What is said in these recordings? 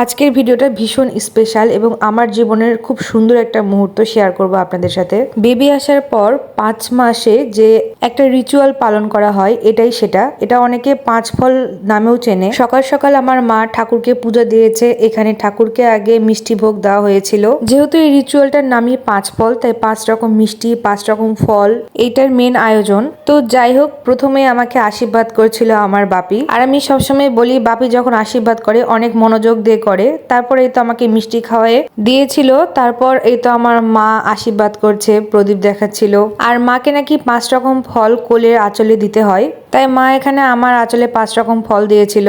আজকের ভিডিওটা ভীষণ স্পেশাল এবং আমার জীবনের খুব সুন্দর একটা মুহূর্ত শেয়ার করব আপনাদের সাথে। বেবি আসার পর পাঁচ মাসে যে একটা রিচুয়াল পালন করা হয়, এটাই সেটা। এটা অনেকে পাঁচ ফল নামেও চেনে। সকাল সকাল আমার মা ঠাকুরকে পূজা দিয়েছে। এখানে ঠাকুরকে আগে মিষ্টি ভোগ দেওয়া হয়েছিল। যেহেতু এই রিচুয়ালটার নামই পাঁচ ফল, তাই পাঁচ রকম মিষ্টি, পাঁচ রকম ফল, এইটার মেন আয়োজন। তো যাই হোক, প্রথমে আমাকে আশীর্বাদ করছিল আমার বাপি। আর আমি সবসময় বলি, বাপি যখন আশীর্বাদ করে, অনেক মনোযোগ দিয়ে করে। তারপর এই তো আমাকে মিষ্টি খাওয়ায়ে দিয়েছিল। তারপর এই তো আমার মা আশীর্বাদ করছে, প্রদীপ দেখাচ্ছিল। আর মাকে নাকি পাঁচ রকম ফল কোলের আঁচলে দিতে হয়। তাই মা এখানে আমার আঁচলে পাঁচ রকম ফল দিয়েছিল।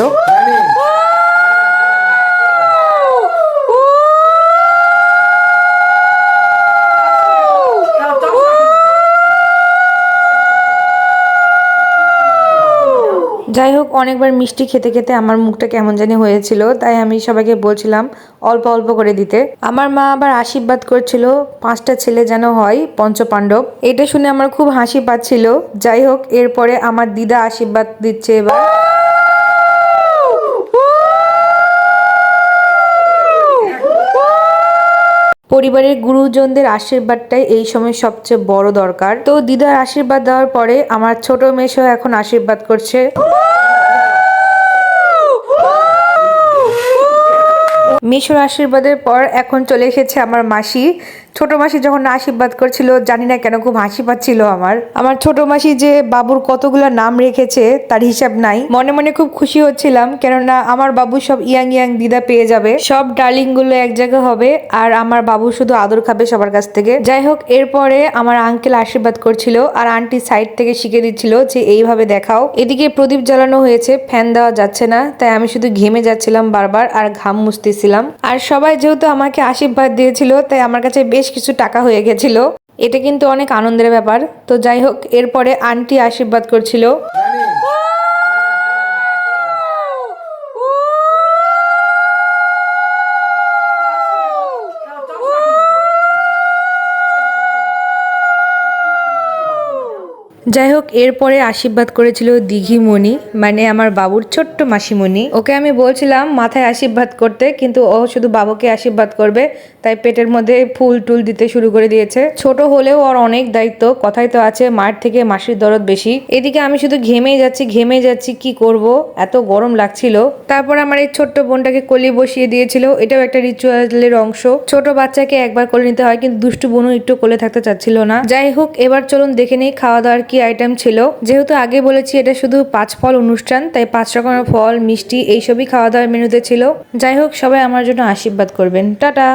যাই হোক, অনেকবার মিষ্টি খেতে খেতে আমার মুখটা কেমন জানি হয়েছিল, তাই আমি সবাইকে বলছিলাম অল্প অল্প করে দিতে। আমার মা আবার আশীর্বাদ করছিল, পাঁচটা ছেলে যেন হয় পঞ্চপাণ্ডব। এটা শুনে আমার খুব হাসি পাচ্ছিল। যাই হোক, এরপরে আমার দিদা আশীর্বাদ দিচ্ছে এবার। পরিবারের গুরুজনদের আশীর্বাদটাই এই সময় সবচেয়ে বড় দরকার। তো দিদার আশীর্বাদ দেওয়ার পরে আমার ছোট মেশো এখন আশীর্বাদ করছে। মিশর আশীর্বাদের পর এখন চলে এসেছে আমার মাসি। ছোট মাসি যখন আশীর্বাদ করছিল, জানি না কেন খুব হাসি পাচ্ছিল আমার। আমার ছোট মাসি যে বাবুর কতগুলো নাম রেখেছে, তার হিসাব নাই। মনে মনে খুব খুশি হচ্ছিলাম, কেননা আমার বাবু সব ইয়াং ইয়াং দিদা পেয়ে যাবে। সব ডার্লিংগুলো এক জায়গায় হবে, আর আমার বাবু শুধু আদর খাবে সবার কাছ থেকে। যাই হোক, এরপরে আমার আঙ্কেল আশীর্বাদ করছিল, আর আন্টি সাইড থেকে শিখে দিচ্ছিল যে এইভাবে দেখাও। এদিকে প্রদীপ জ্বালানো হয়েছে ফ্যান দেওয়া যাচ্ছে না, তাই আমি শুধু ঘেমে যাচ্ছিলাম বারবার আর ঘাম মুছতেছিলাম। আর সবাই যেহেতু আমাকে আশীর্বাদ দিয়েছিল, তাই আমার কাছে বেশ কিছু টাকা হয়ে গেছিল। এটা কিন্তু অনেক আনন্দের ব্যাপার। তো যাই হোক, এরপরে আন্টি আশীর্বাদ করছিল। যাই হোক এরপরে আশীর্বাদ করেছিল দিঘিমণি মানে আমার বাবুর ছোট্ট মাসিমণি। ওকে আমি বলছিলাম মাথায় আশীর্বাদ করতে, কিন্তু ও শুধু বাবুকে আশীর্বাদ করবে, তাই পেটের মধ্যে ফুল টুল দিতে শুরু করে দিয়েছে। ছোট হলেও ওর অনেক দায়িত্ব, কথাই তো আছে, মায়ের থেকে মাসির দরদ বেশি। এদিকে আমি শুধু ঘেমেই যাচ্ছি ঘেমেই যাচ্ছি, কি করব? এত গরম লাগছিল। তারপর আমার এই ছোট্ট বোনটাকে কলি বসিয়ে দিয়েছিল, এটাও একটা রিচুয়ালের অংশ। ছোট বাচ্চাকে একবার কোলে নিতে হয়, কিন্তু দুষ্টু বোনও একটু কোলে থাকতে চাচ্ছিল না। যাই হোক এবার চলুন দেখে নিই খাওয়া দাওয়ার কি আইটেম ছিল। যেহেতু আগে বলেছি এটা শুধু পাঁচ ফল অনুষ্ঠান, তাই পাঁচ রকমের ফল, মিষ্টি, এইসবই খাওয়া দাওয়ার মেনুতে ছিল। যাই হোক, সবাই আমার জন্য আশীর্বাদ করবেন। টাটা!